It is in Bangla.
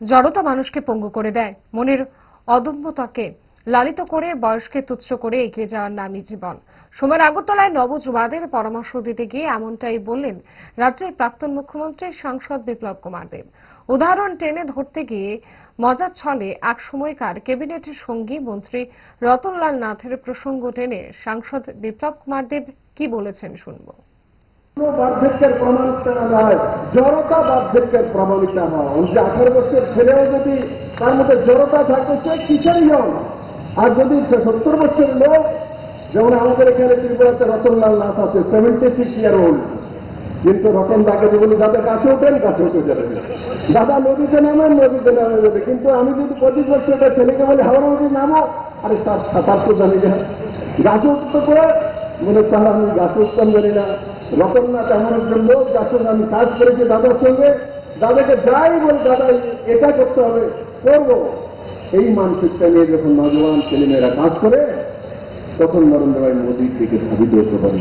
জড়তা মানুষকে পঙ্গু করে দেয়। মনের অদম্যতাকে লালিত করে, বয়সকে তুচ্ছ করে এগিয়ে যাওয়ার নামই জীবন। সোমবার আগরতলায় নবযুবাদের পরামর্শ দিতে গিয়ে এমনটাই বললেন রাজ্যের প্রাক্তন মুখ্যমন্ত্রী সাংসদ বিপ্লব কুমার দেব। উদাহরণ টেনে ধরতে গিয়ে মজার ছলে এক সময়কার ক্যাবিনেটের সঙ্গী মন্ত্রী রতনলাল নাথের প্রসঙ্গ টেনে সাংসদ বিপ্লব কুমার দেব কি বলেছেন শুনব। বার্ধক্যের প্রমাণিতা নয় জড়তা বার্ধক্যের প্রমাণিতা হয় ওই যে আঠারো বছর ছেলেও যদি তার মধ্যে জড়তা থাকে সে কিসেরই হন আর যদি সে সত্তর বছরের লোক যেমন আমাদের এখানে ত্রিপুরাতে রতনলাল নাথ আছে সেভেন্টি সিক্স ইয়ার ওল্ড কিন্তু রতন দাকে বলি দাদা গাছে ওঠেন গাছে উঠে যাবে দাদা নদীতে নামেন নদীতে নামে যাবে কিন্তু আমি যদি পঁচিশ বছরটা ছেলেকে বলি হাওড়া নদী নামো আরে সাত সাঁতার তো জানি গাছে উঠতে করে মনে করেন আমি গাছে উঠতাম জানি না। রতননাথ এমন একজন লোক যার আমি কাজ করেছি দাদার সঙ্গে। দাদাকে যাই বল দাদা, এটা করতে হবে, করব। এই মানসিকতা নিয়ে যখন নজওয়ান ছেলেমেয়েরা কাজ করে, তখন নরেন্দ্র ভাই মোদীর দিকে ধাবিত হতে পারে।